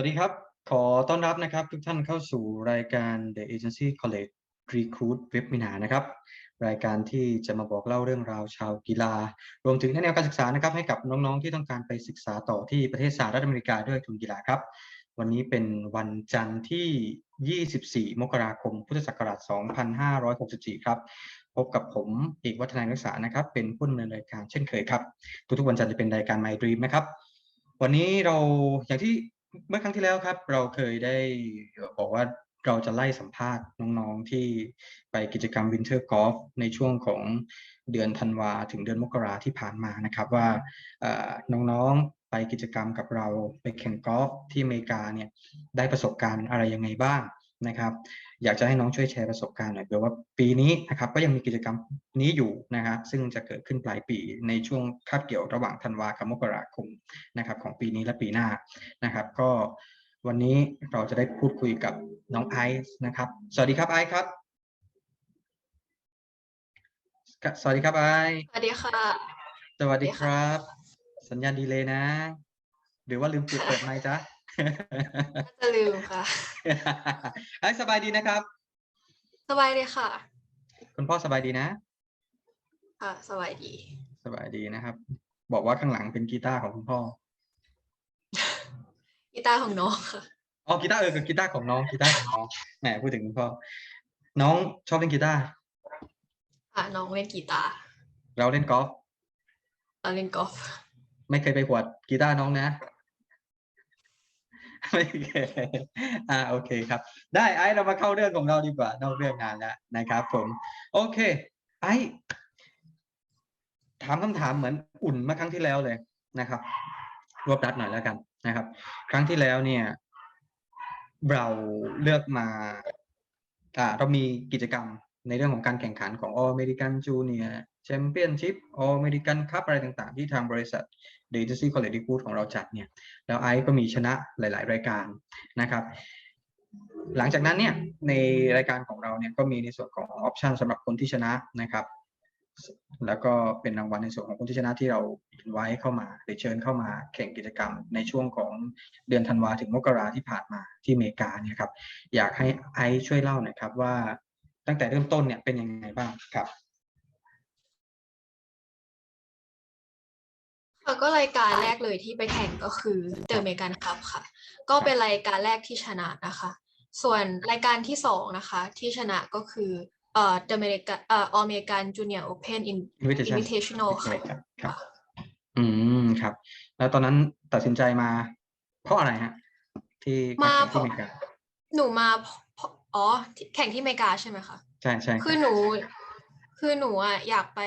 วัสดีครับ ขอต้อนรับนะครับทุกท่านเข้าสู่รายการ The Agency College Recruit Webinar นะครับ รายการที่จะมาบอกเล่าเรื่องราวชาวกีฬา รวมถึงแนวการศึกษานะครับ ให้กับน้องๆที่ต้องการไปศึกษาต่อที่ประเทศสหรัฐอเมริกาด้วยทุนกีฬาครับ วันนี้เป็นวันจันทร์ที่ 24 มกราคม พุทธศักราช 2564 ครับ พบกับผมเอกวัฒนานักศึกษานะครับ เป็นผู้ดำเนินรายการเช่นเคยครับ ทุกๆวันจันทร์จะเป็นรายการ My Dream นะครับ วันนี้เราอย่างที่ เมื่อครั้งที่แล้วครับ เราเคยได้บอกว่าเราจะไล่สัมภาษณ์น้องๆที่ไปกิจกรรม Winter Golf ในช่วงของเดือนธันวาถึงเดือนมกราที่ผ่านมานะครับ ว่าเอ่อน้องๆไปกิจกรรมกับเราไปแข่งกอล์ฟที่อเมริกาเนี่ยได้ประสบการณ์อะไรยังไงบ้างนะครับ อยากจะให้น้องช่วยแชร์ประสบการณ์หน่อยเผื่อว่าปีนี้นะครับก็ยังมีกิจกรรมนี้อยู่นะครับซึ่งจะเกิดขึ้นปลายปีในช่วงคาบเกี่ยวระหว่างธันวากับมกราคมนะครับของปีนี้และปีหน้านะครับ ก็วันนี้เราจะได้พูดคุยกับน้องไอซ์นะครับ สวัสดีครับไอซ์ครับ สวัสดีครับไอซ์สวัสดีค่ะ สวัสดีครับ สัญญาณดีเลยนะ หรือว่าลืมปิดเปิดไมค์จ๊ะน่า จะลืมค่ะไอซ์สบายดีนะครับ สบายดีค่ะ คุณพ่อสบายดีนะ ค่ะ สบายดี สบายดีนะครับ บอกว่าข้างหลังเป็นกีตาร์ของคุณพ่อ กีตาร์ของน้องค่ะ อ๋อ กีตาร์เออกับกีตาร์ของน้อง กีตาร์ของน้อง แหม พูดถึงคุณพ่อ น้องชอบเล่นกีตาร์ค่ะ น้องเล่นกีตาร์ เราเล่นกอล์ฟ เราเล่นกอล์ฟ ไม่เคยไปขวดกีตาร์น้องนะ ไม่เคยอ่าโอเคครับ ได้ไอ้เรามาเข้าเรื่องของเราดีกว่านอกเรื่องงานแล้วนะครับ ผม โอเค ไอ้ถามคำถามเหมือนอุ่นมื่อครั้งที่แล้วเลยนะครับ รวบรัดหน่อยแล้วกันนะครับ ครั้งที่แล้วเนี่ย เราเลือกมาอ่าเรามีกิจกรรมในเรื่องของการแข่งขันของ All American Junior Championship All American Cup อะไรต่าง ๆ ที่ทางบริษัท The Agency College Recruit ของเราจัดเนี่ยแล้วไอซ์ก็มีชนะหลาย ๆ รายการนะครับ หลังจากนั้นเนี่ยในรายการของเราเนี่ยก็มีในส่วนของออปชันสำหรับคนที่ชนะนะครับ แล้วก็เป็นรางวัลในส่วนของคนที่ชนะที่เราอินไว้เข้ามาหรือเชิญเข้ามาแข่งกิจกรรมในช่วงของเดือนธันวาถึงมกราที่ผ่านมาที่อเมริกาเนี่ยครับอยากให้ไอซ์ช่วยเล่าหน่อยครับว่าตั้งแต่เริ่มต้นเนี่ยเป็นยังไงบ้างครับ ก็รายการแรกเลยที่ไปแข่งก็คือเดอะเมกันคัพค่ะ ก็เป็นรายการแรกที่ชนะนะคะ ส่วนรายการที่สองนะคะ ที่ชนะก็คือเอ่อเดอะเมริกันเอ่ออเมริกันจูเนียร์โอเพนอิน Invitation อินวิเทชันแนลค่ะครับครับ อืมครับ แล้วตอนนั้นตัดสินใจมา เพราะอะไรฮะ ที่มาแข่งที่อเมริกาหนูมาเพราะอ๋อที่แข่งที่อเมริกาใช่ไหมคะใช่ใช่คือหนู คือหนูอะอยากไป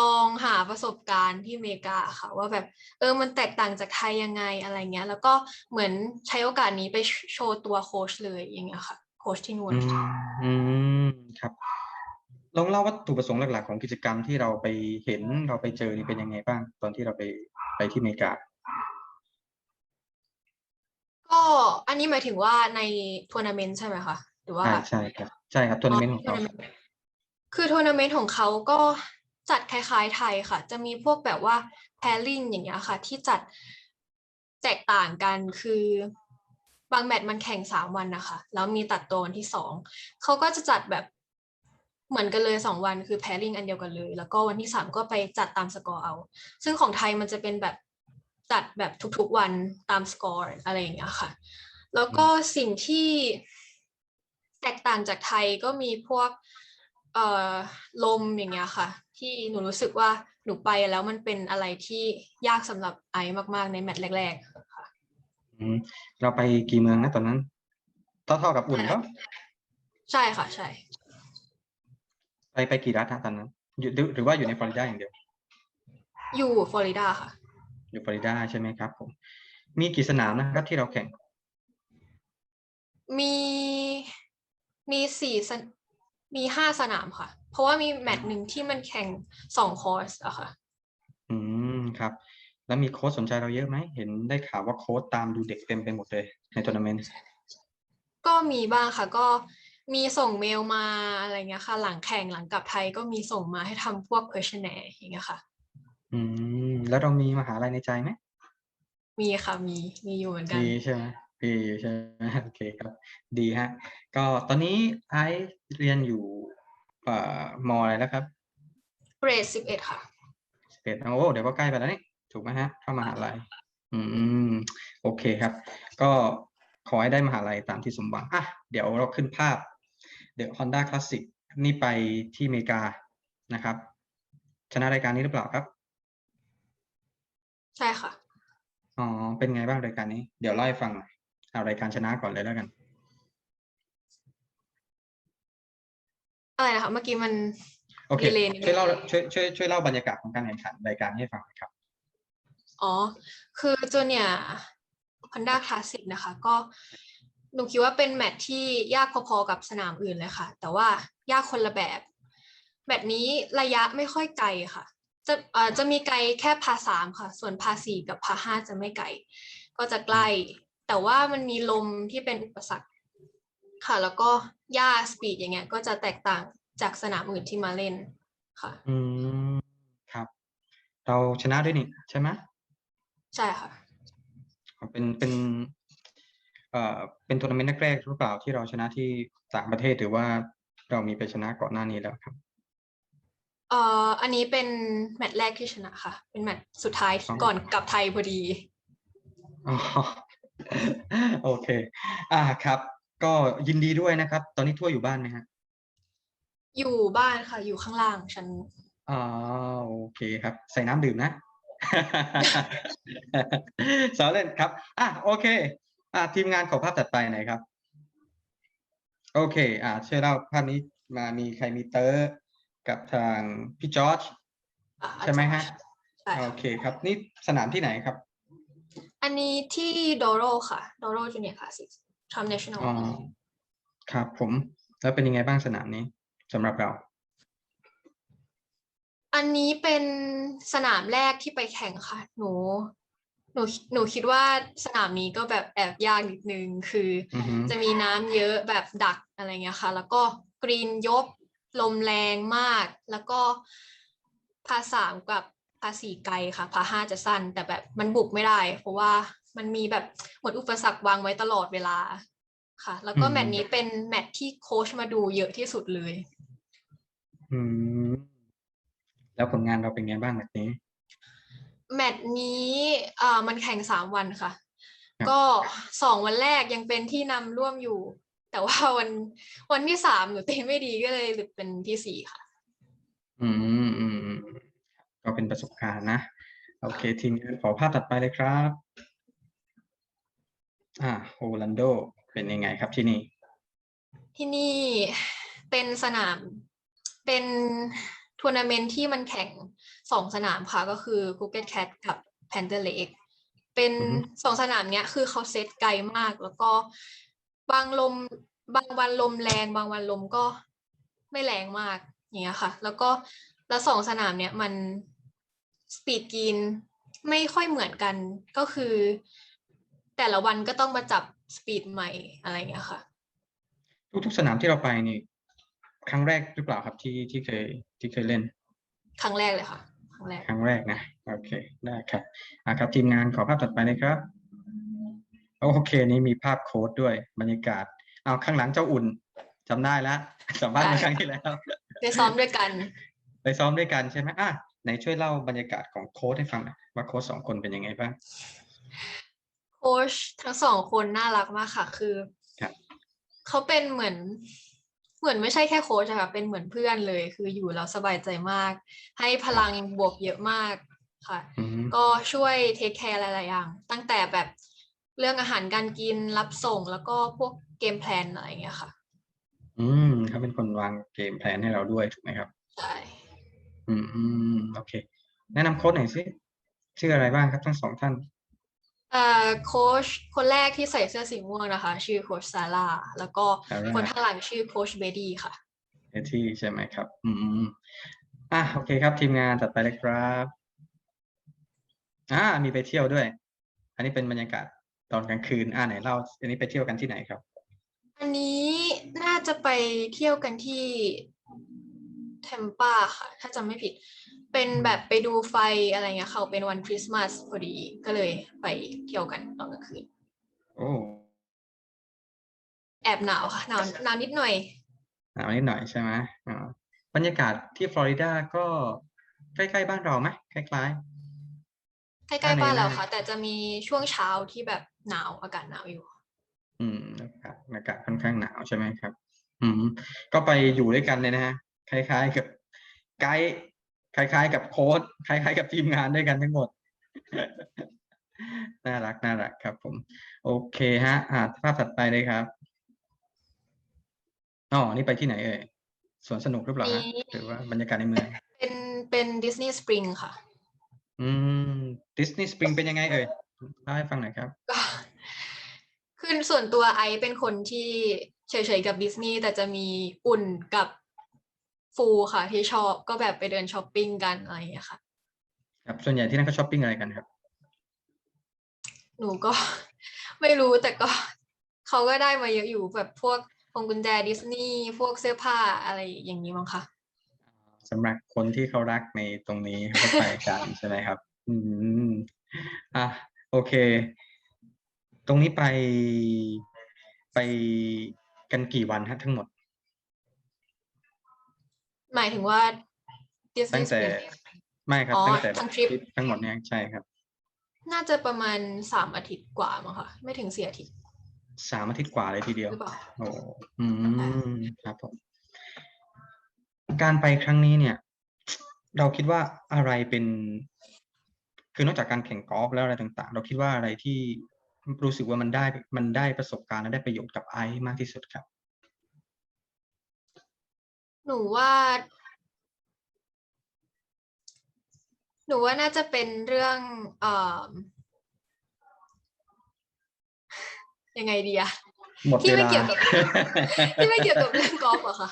ลองหาประสบการณ์ที่อเมริกาค่ะ ว่าแบบเออมันแตกต่างจากไทยยังไงอะไรเงี้ย แล้วก็เหมือนใช้โอกาสนี้ไปโชว์ตัวโค้ชเลยอย่างเงี้ยค่ะ โค้ชที่นู่นอืมอืมครับลองเล่าวัตถุประสงค์หลักๆของกิจกรรมที่เราไปเห็นเราไปเจอนี่เป็นยังไงบ้าง ตอนที่เราไปไปที่อเมริกาก็อันนี้หมายถึงว่าในทัวร์นาเมนต์ใช่ไหมคะหรือว่าใช่ใช่ครับใช่ครับทัวร์นาเมนต์ของเขาคือทัวร์นาเมนต์ของเขาก็ จัดคล้ายๆไทยค่ะ จะมีพวกแบบว่า pairing อย่างเงี้ยค่ะ ที่จัดแตกต่างกันคือบางแมตช์มันแข่งสามวันนะคะ แล้วมีตัดตัววันที่สองเขาก็จะจัดแบบเหมือนกันเลยสองวันคือ pairing อันเดียวกันเลย แล้วก็วันที่สามก็ไปจัดตามสกอร์เอา ซึ่งของไทยมันจะเป็นแบบจัดแบบทุกๆวันตามสกอร์อะไรอย่างเงี้ยค่ะ แล้วก็สิ่งที่แตกต่างจากไทยก็มีพวก เอ่อลมอย่างเงี้ยค่ะ ที่หนูรู้สึกว่าหนูไปแล้วมันเป็นอะไรที่ยากสำหรับไอซ์มากๆในแมตช์แรกๆค่ะอืมเราไปกี่เมืองนะตอนนั้นเท่าเท่ากับอุ่นก็ใช่ค่ะ ใช่ ไปไปกี่รัฐฮะตอนนั้นอยู่หรือหรือว่าอยู่ในฟลอริดาอย่างเดียว อยู่ฟลอริดาค่ะ อยู่ฟลอริดาใช่ไหมครับผม มีกี่สนามนะครับที่เราแข่ง มีมีสี่สน มีห้าสนามค่ะ เพราะว่ามีแมตช์หนึ่งที่มันแข่งสองคอร์สอะค่ะ อืมครับ แล้วมีโค้ชสนใจเราเยอะไหม เห็นได้ข่าวว่าโค้ชตามดูเด็กเต็มไปหมดเลยในทัวร์นาเมนต์ ก็มีบ้างค่ะ ก็มีส่งเมลมาอะไรเงี้ยค่ะ หลังแข่งหลังกลับไทยก็มีส่งมาให้ทำพวก questionnaire อย่างเงี้ยค่ะ อืม แล้วเรามีมหาลัยในใจไหม มีค่ะ มี มีอยู่เหมือนกัน มีใช่ไหม ปีอยู่ใช่ไหมโอเคครับ ดีฮะ ก็ตอนนี้ไอซ์เรียนอยู่เอ่อมอะไรแล้วครับเกรดสิบเอ็ดค่ะ สิบเอ็ดโอ้เดี๋ยวก็ใกล้ไปแล้วนี่ถูกไหมฮะ เข้ามหาลัย อืม โอเคครับ ก็ขอให้ได้มหาลัยตามที่สมหวังอะเดี๋ยวเราขึ้นภาพ The Honda Classic นี่ไปที่อเมริกานะครับ ชนะรายการนี้หรือเปล่าครับ ใช่ค่ะ อ๋อ เป็นไงบ้างรายการนี้ เดี๋ยวเล่าให้ฟังหน่อย เอารายการชนะก่อนเลยแล้วกันอะไรนะคะเมื่อกี้มันโอเคดีเลยนิดนึงช่วยเล่าช่วยช่วยช่วยเล่าบรรยากาศของการแข่งขันรายการให้ฟังหน่อยครับ อ๋อ คือตัวเนี่ย Honda Classic นะคะ ก็หนูคิดว่าเป็นแมตช์ที่ยากพอๆกับสนามอื่นเลยค่ะ แต่ว่ายากคนละแบบ แมตช์นี้ระยะไม่ค่อยไกลค่ะ จะเอ่อจะมีไกลแค่พาสามค่ะ ส่วนพาสี่กับพาห้าจะไม่ไกล ก็จะใกล้ แต่ว่ามันมีลมที่เป็นอุปสรรคค่ะ แล้วก็หญ้าสปีดอย่างเงี้ย ก็จะแตกต่างจากสนามอื่นที่มาเล่นค่ะ อืมครับ เราชนะด้วยนี่ใช่ไหมใช่ค่ะ เป็นเป็นเอ่อเป็นทัวร์นาเมนต์แรกๆหรือเปล่าที่เราชนะที่ต่างประเทศหรือว่าเรามีไปชนะก่อนหน้านี้แล้วครับเอ่ออันนี้เป็นแมตช์แรกที่ชนะค่ะ เป็นแมตช์สุดท้ายอ๋อก่อนกลับไทยพอดีอ๋อ โอเค อ่าครับ ก็ยินดีด้วยนะครับ ตอนนี้ทั่วร์อยู่บ้านไหมฮะ อยู่บ้านค่ะ อยู่ข้างล่างชั้นอ๋อโอเคครับ ใส่น้ำดื่มนะ สาวเล่นครับ อะโอเค อะทีมงานขอภาพถัดไปหน่อยครับ โอเค อะช่วยเล่าภาพนี้มามีใครมีเตอร์กับทางพี่จอร์จอ่าใช่ไหมฮะใช่ค่ะโอเคครับ นี่สนามที่ไหนครับ อันนี้ที่โดโรค่ะโดโรจูเนียร์คลาสสิกทำเนชั่นแนลอ๋อครับผม แล้วเป็นยังไงบ้างสนามนี้สำหรับเรา อันนี้เป็นสนามแรกที่ไปแข่งค่ะ หนู หนูหนูคิดว่าสนามนี้ก็แบบแอบยากนิดนึง คือออฮึจะมีน้ำเยอะแบบดักอะไรเงี้ยค่ะ แล้วก็กรีนยกลมแรงมาก แล้วก็พาสามกับ พาสี่ไกลค่ะพาห้าจะสั้น แต่แบบมันบุกไม่ได้ เพราะว่ามันมีแบบเหมือนอุปสรรควางไว้ตลอดเวลาค่ะ แล้วก็แมตช์นี้เป็นแมตช์ที่โค้ชมาดูเยอะที่สุดเลย อืม แล้วผลงานเราเป็นไงบ้างแบบนี้ แมตช์นี้อ่ามันแข่งสามวันค่ะครับก็สองวันแรกยังเป็นที่นำร่วมอยู่ แต่ว่าวันวันที่สามหนูตีไม่ดีก็เลยหลุดเป็นที่สี่ค่ะ อืมอืมอืมอืม ก็เป็นประสบการณ์นะ โอเค ทีมงานขอภาพถัดไปเลยครับ อ่าโอลันโดเป็นยังไงครับที่นี่ ที่นี่เป็นสนามเป็นทัวร์นาเมนต์ที่มันแข่งสองสนามค่ะ ก็คือ c o o k e t Cat กับ Panther Lake เป็นอือฮึสองสนามเนี้ยคือเขาเซตไกลมาก แล้วก็บางลมบางวันลมแรง บางวันลมก็ไม่แรงมากอย่างเงี้ยค่ะ แล้วก็แล้วสองสนามเนี้ยมัน สปีดกินไม่ค่อยเหมือนกันก็คือ แต่ละวันก็ต้องมาจับสปีดใหม่อะไรอย่างเงี้ยค่ะ ทุกๆสนามที่เราไปนี่ ครั้งแรกหรือเปล่าครับที่ที่เคยที่เคยเล่น ครั้งแรกเลยค่ะ ครั้งแรกครั้งแรกนะโอเคได้ครับอะครับ ทีมงานขอภาพถัดไปเลยครับโอเคนี่มีภาพโค้ดด้วยบรรยากาศเอาข้างหลังเจ้าอุ่นจำได้แล้วสัมภาษณ์เมื่อครั้งที่แล้วไปซ้อมด้วยกัน ไปซ้อมด้วยกันใช่ไหมอะ ไหนช่วยเล่าบรรยากาศของโค้ชให้ฟังหน่อยว่าโค้ชสองคนเป็นยังไงบ้าง โค้ชทั้งสองคนน่ารักมากค่ะ คือครับ เขาเป็นเหมือน เหมือนไม่ใช่แค่โค้ชอะค่ะ เป็นเหมือนเพื่อนเลย คืออยู่แล้วสบายใจมาก ให้พลังบวกเยอะมากค่ะ อืมก็ช่วยเทคแคร์หลาย ๆ อย่าง ตั้งแต่แบบเรื่องอาหารการกินรับส่งแล้วก็พวกเกมแพลนอะไรอย่างเงี้ยค่ะ อืมเขาเป็นคนวางเกมแพลนให้เราด้วยถูกไหมครับ ใช่ อืมอืม โอเค แนะนำโค้ชหน่อยสิชื่ออะไรบ้างครับทั้งสองท่าน เอ่อโค้ชคนแรกที่ใส่เสื้อสีม่วงนะคะ ชื่อโค้ชซาร่าแล้วก็ Sarah คนข้างหลังชื่อโค้ชเบดี้ค่ะ เอที่ใช่ไหมครับ อืมอืมอะโอเคครับ ทีมงานถัดไปเลยครับอ่ามีไปเที่ยวด้วย อันนี้เป็นบรรยากาศตอนกลางคืนอ่าไหนเล่าอันนี้ไปเที่ยวกันที่ไหนครับ อันนี้น่าจะไปเที่ยวกันที่เท มปาค่ะ ถ้าจำไม่ผิด เป็นแบบไปดูไฟอะไรเงี้ยค่ะเป็นวันคริสต์มาสพอดีก็เลยไปเที่ยวกันตอนกลางคืนโอ้แอบหนาวค่ะหนาวหนาวนิดหน่อยหนาวนิดหน่อยใช่ไหมอ่าบรรยากาศที่ฟลอริดาก็ใกล้ๆบ้านเราไหมคล้ายใกล้อันๆไหนบ้านเรานะค่ะ แต่จะมีช่วงเช้าที่แบบหนาวอากาศหนาวอยู่ๆอืมอากาศอากาศค่อนข้างหนาวใช่ไหมครับ อืมก็ไปอยู่ด้วยกันเลยนะฮะ คล้ายๆกับไกด์คล้าย ๆ กับโค้ชคล้ายๆ กับทีมงานด้วยกันทั้งหมดน่ารักน่ารักครับผม โอเคฮะอ่าภาพถัดไปเลยครับอ๋อนี่ไปที่ไหนเอ่ยสวนสนุกหรือเปล่าฮะนี่หรือว่าบรรยากาศในเมืองเป็นเป็นดิสนีย์สปริงค่ะ อืมดิสนีย์สปริงเป็นยังไงเอ่ยเล่าให้ฟังหน่อยครับก็คือส่วนตัวไอซ์เป็นคนที่เฉยๆกับดิสนีย์แต่จะมีอุ่นกับ ฟูค่ะที่ชอบก็แบบไปเดินช้อปปิ้งกันอะไรอย่างเงี้ยค่ะ ครับ ส่วนใหญ่ที่นั่นเขาช้อปปิ้งอะไรกันครับ หนูก็ ไม่รู้แต่ก็เขาก็ได้มาเยอะอยู่แบบพวกพวงกุญแจดิสนีย์พวกเสื้อผ้าอะไรอย่างนี้มั้งคะสำหรับคนที่เขารักในตรงนี้เขาก็ไปกัน ใช่ไหมครับ อืมอะโอเค ตรงนี้ไปไปกันกี่วันฮะทั้งหมด หมายถึงว่าดิสตั้นีงย์แต่ไม่ครับ อ๋อตั้งแต่ทั้งทริป ทั้งหมดเนี่ยใช่ครับน่าจะประมาณสามอาทิตย์กว่ามั้งค่ะ ไม่ถึงสี่อาทิตย์สามอาทิตย์กว่าเลยทีเดียว หรือเปล่า โอ้อืมครับผม การไปครั้งนี้เนี่ย เราคิดว่าอะไรเป็น คือนอกจากการแข่งกอล์ฟแล้วอะไรต่าง ๆ เราคิดว่าอะไรที่รู้สึกว่ามันได้ มันได้ประสบการณ์และได้ประโยชน์กับไอซ์มากที่สุดครับ หนูว่า หนูว่าน่าจะเป็นเรื่องเอ่อยังไงดีอะหมดที่เวไม่ลาเกี่ยวกับ ที่ไม่เกี่ยวกับเรื่องกอล์ฟอะค่ะ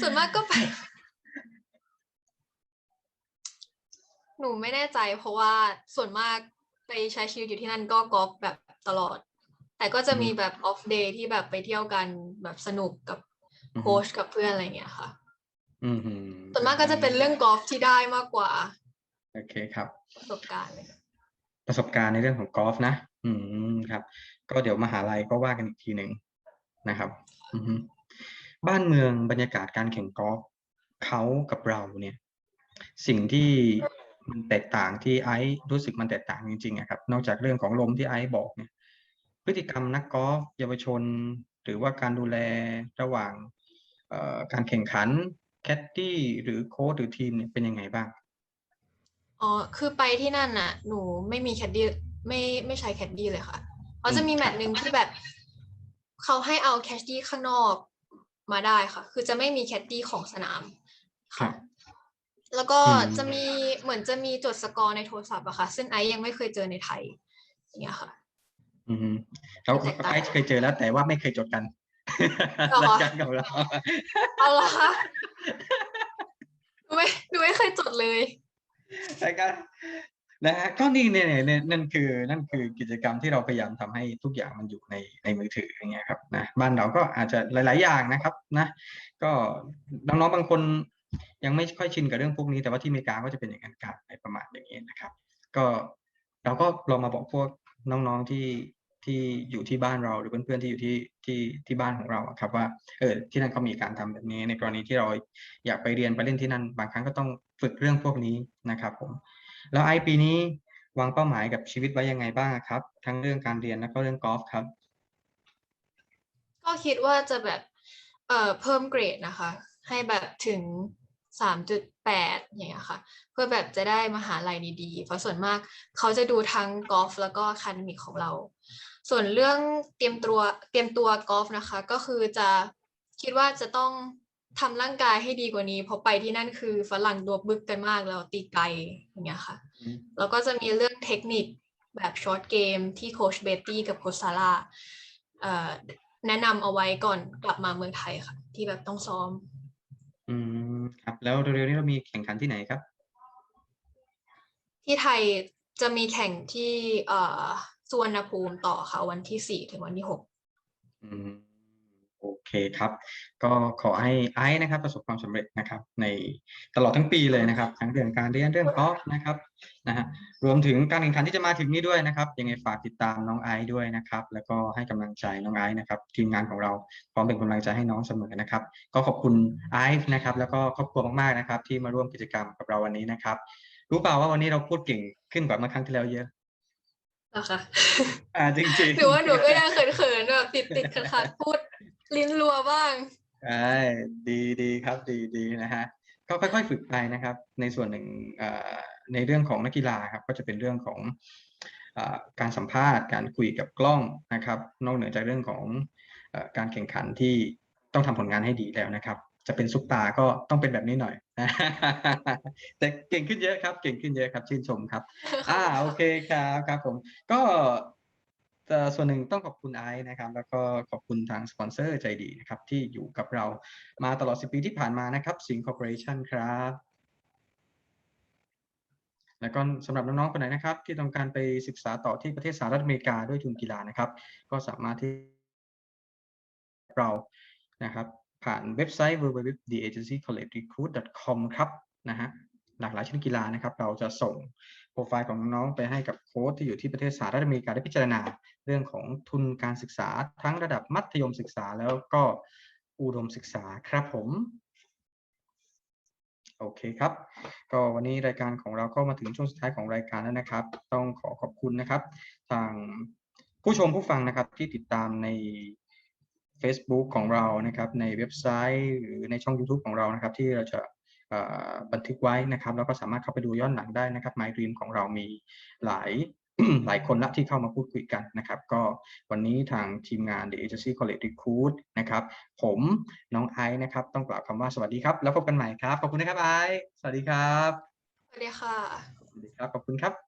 ส่วนมากก็ไป หนูไม่แน่ใจ เพราะว่าส่วนมากไปใช้ชีวิตอยู่ที่นั่นก็กอล์ฟแบบตลอด แต่ก็จะมีแบบออฟเดย์ที่แบบไปเที่ยวกันแบบสนุกกับอือฮึ โค้ชกับเพื่อนอะไรอย่างเงี้ยค่ะ อืมฮึส่วนมากก็จะเป็นเรื่องกอล์ฟที่ได้มากกว่า โอเคครับ ประสบการณ์เลยประสบการณ์ในเรื่องของกอล์ฟนะ อืมครับ ก็เดี๋ยวมหาลัยก็ว่ากันอีกทีหนึ่งนะครับ อือฮึบ้านเมืองบรรยากาศการแข่งกอล์ฟเขากับเราเนี่ย สิ่งที่มันแตกต่างที่ไอซ์รู้สึกมันแตกต่างจริงๆอะครับ นอกจากเรื่องของลมที่ไอซ์บอกเนี่ย พฤติกรรมนักกอล์ฟเยาวชน หรือว่าการดูแลระหว่างเอ่อการแข่งขัน แคดดี้หรือโค้ชหรือทีมเนี่ยเป็นยังไงบ้าง อ๋อ คือไปที่นั่นน่ะ หนูไม่มีแคดดี้ไม่ไม่ใช้แคดดี้เลยค่ะเขาจะอืมมีแมตช์หนึ่งที่แบบเขาให้เอาแคดดี้ข้างนอกมาได้ค่ะ คือจะไม่มีแคดดี้ของสนามครัค่ะบแล้วก็อืมจะมีเหมือนจะมีจดสกอร์ในโทรศัพท์อะค่ะ ซึ่งไอซ์ยังไม่เคยเจอในไทยอย่างเงี้ยค่ะ อืมเราแตกต่างไอซ์เคยเจอแล้วแต่ว่าไม่เคยจดกันห รอรายการของเราเอาละคะหนูไม่หนูไม่เคยจดเลยรายการนะฮะก็นี่เนี่ยเนี่ยนั่นคือนั่นคือกิจกรรมที่เราพยายามทำให้ทุกอย่างมันอยู่ในในมือถืออย่างเงี้ยครับนะบ้านเราก็อาจจะหลาย ๆ อย่างนะครับนะก็น้องๆบางคนยังไม่ค่อยชินกับเรื่องพวกนี้แต่ว่าที่อเมริกาก็จะเป็นอย่างนั้นกันในประมาณอย่างนี้นะครับ ก็เราก็ลองมาบอกพวกน้องๆที่ ที่อยู่ที่บ้านเราหรือเพื่อนๆที่อยู่ที่ที่ที่บ้านของเราครับว่าเออที่นั่นเขามีการทำแบบนี้ ในกรณีที่เราอยากไปเรียนไปเล่นที่นั่น บางครั้งก็ต้องฝึกเรื่องพวกนี้นะครับผมแล้วไอปีนี้วางเป้าหมายกับชีวิตไว้ยังไงบ้างครับ ทั้งเรื่องการเรียนแล้วก็เรื่องกอล์ฟครับ ก็คิดว่าจะแบบเอ่อเพิ่มเกรดนะคะ ให้แบบถึงสามจุดแปดอย่างเงี้ยค่ะ เพื่อแบบจะได้มหาลัยดีๆเพราะส่วนมากเขาจะดูทั้งกอล์ฟแล้วก็คาเดมิกของเรา ส่วนเรื่องเตรียมตัวเตรียมตัวกอล์ฟนะคะ ก็คือจะคิดว่าจะต้องทำร่างกายให้ดีกว่านี้ เพราะไปที่นั่นคือฝรั่งตัวบึกกันมากแล้วตีไกลอย่างเงี้ยค่ะอืมแล้วก็จะมีเรื่องเทคนิคแบบช็อตเกมที่โคชเบตตี้กับโคชซาร่าเอ่อแนะนำเอาไว้ก่อนกลับมาเมืองไทยค่ะ ที่แบบต้องซ้อม อืมครับแล้วเร็วๆนี้เรามีแข่งขันที่ไหนครับ ที่ไทยจะมีแข่งที่เอ่อ สุวรรณภูมิต่อค่ะวันที่สี่ถึงวันที่หกอืมโอโอเคครับ ก็ขอให้ไอซ์นะครับ ประสบความสำเร็จนะครับ ในตลอดทั้งปีเลยนะครับ ทั้งเรื่องการเรียนเรื่องกอล์ฟนะครับนะฮะรวมถึงการแข่งขันที่จะมาถึงนี้ด้วยนะครับ ยังไงฝากติดตามน้องไอซ์ด้วยนะครับ แล้วก็ให้กำลังใจน้องไอซ์นะครับ ทีมงานของเราพร้อมเป็นกำลังใจให้น้องเสมอนะครับ ก็ขอบคุณไอซ์นะครับ แล้วก็ครอบครัวมากๆนะครับ ที่มาร่วมกิจกรรมกับเราวันนี้นะครับ รู้เปล่าว่าวันนี้เราพูดเก่งขึ้นกว่าเมื่อครั้งที่แล้วเยอะ เหรอคะอ่าจริงๆหรือว่าหนูก็ยังเขินๆแบบติดติดๆขัดๆพูดลิ้นรัวบ้างใช่ดีดีครับดีดีนะฮะก็ค่อยๆฝึกไปนะครับ ในส่วนหนึ่งเอ่อในเรื่องของนักกีฬาครับ ก็จะเป็นเรื่องของเอ่อการสัมภาษณ์ การคุยกับกล้องนะครับ นอกเหนือจากเรื่องของเอ่อการแข่งขันที่ต้องทำผลงานให้ดีแล้วนะครับ จะเป็นซุปตาก็ต้องเป็นแบบนี้หน่อยนะแต่เก่งขึ้นเยอะครับ เก่งขึ้นเยอะครับ ชื่นชมครับ อ่าโอเคครับครับผม ก็เอ่อส่วนหนึ่งต้องขอบคุณไอซ์นะครับ แล้วก็ขอบคุณทางสปอนเซอร์ใจดีนะครับ ที่อยู่กับเรามาตลอด 10 ปีที่ผ่านมานะครับสิงคอร์ปอเรชั่นครับ แล้วก็สำหรับน้องๆคนไหนนะครับ ที่ต้องการไปศึกษาต่อที่ประเทศสหรัฐอเมริกาด้วยทุนกีฬานะครับ ก็สามารถที่เรานะครับ ผ่านเว็บไซต์ www.theagencycollegerecruit.com ครับนะฮะหลากหลายชนิดกีฬานะครับ เราจะส่งโปรไฟล์ของน้องๆไปให้กับโค้ชที่อยู่ที่ประเทศสหรัฐอเมริกาได้พิจารณา เรื่องของทุนการศึกษาทั้งระดับมัธยมศึกษาแล้วก็อุดมศึกษาครับผม โอเคครับ ก็วันนี้รายการของเราก็มาถึงช่วงสุดท้ายของรายการแล้วนะครับ ต้องขอขอบคุณนะครับ ทางผู้ชมผู้ฟังนะครับที่ติดตามใน Facebook ของเรานะครับ ในเว็บไซต์หรือในช่อง YouTube ของเรานะครับ ที่เราจะเอ่อบันทึกไว้นะครับ แล้วก็สามารถเข้าไปดูย้อนหลังได้นะครับ My Dream ของเรามีหลายหลายคนละที่เข้ามาพูดคุยกันนะครับ ก็วันนี้ทางทีมงาน The Agency College Recruit นะครับ ผมน้องไอซ์นะครับ ต้องกล่าวคำว่าสวัสดีครับ แล้วพบกันใหม่ครับ ขอบคุณนะครับไอซ์สวัสดีครับ สวัสดีค่ะ สวัสดีครับ ขอบคุณครับ